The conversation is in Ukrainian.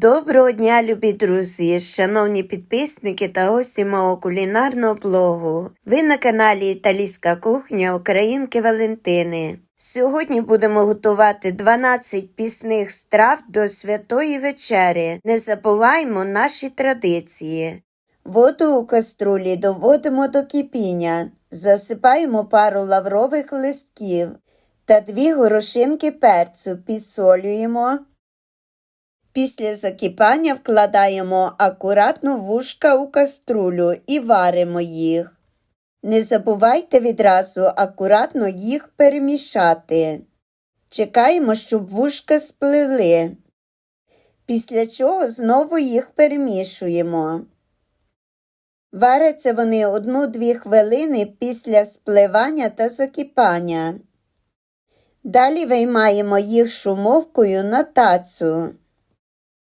Доброго дня, любі друзі, шановні підписники та гості мого кулінарного блогу. Ви на каналі Італійська кухня Українки Валентини. Сьогодні будемо готувати 12 пісних страв до святої вечері. Не забуваймо наші традиції. Воду у каструлі доводимо до кипіння, засипаємо пару лаврових листків та дві горошинки перцю, підсолюємо. Після закипання вкладаємо акуратно вушка у каструлю і варимо їх. Не забувайте відразу акуратно їх перемішати. Чекаємо, щоб вушка спливли. Після чого знову їх перемішуємо. Варяться вони 1-2 хвилини після спливання та закипання. Далі виймаємо їх шумовкою на тацу.